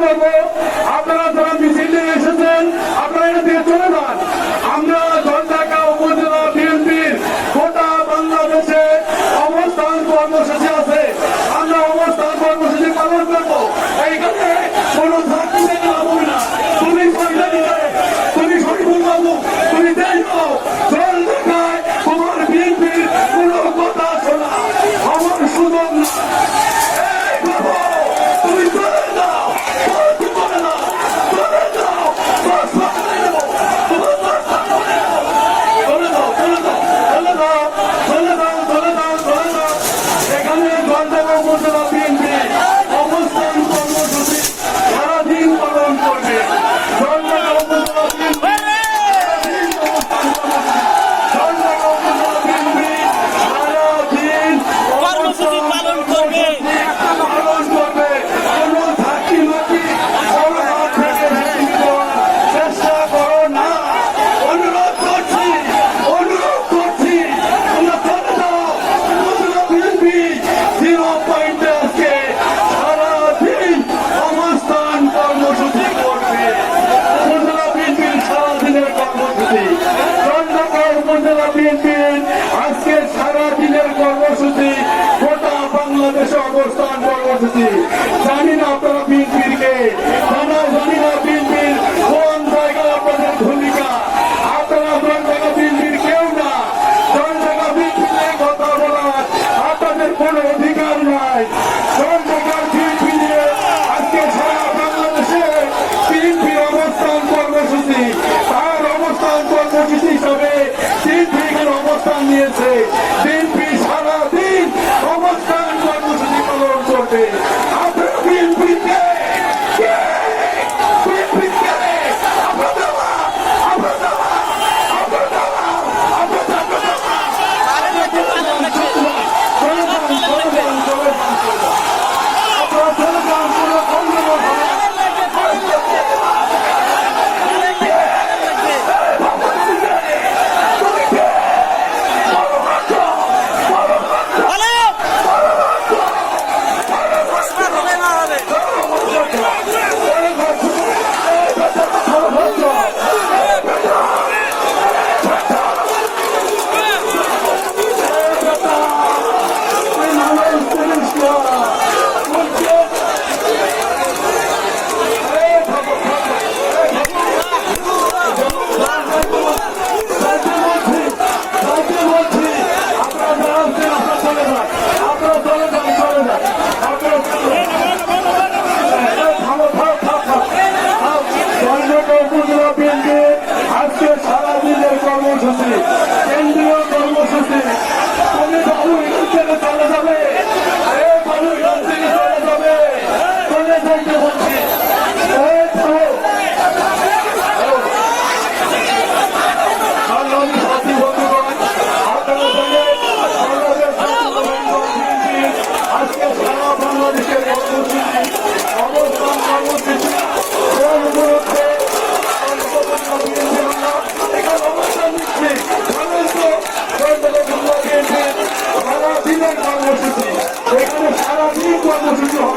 Bravo! জেলা বিএনপির আজকে সারা দিনের কর্মসূচি, গোটা বাংলাদেশে অবস্থান কর্মসূচি। জানি না আপনারা বিএনপির কে 사람이 광고 주지. 내가 사람이 광고 주지.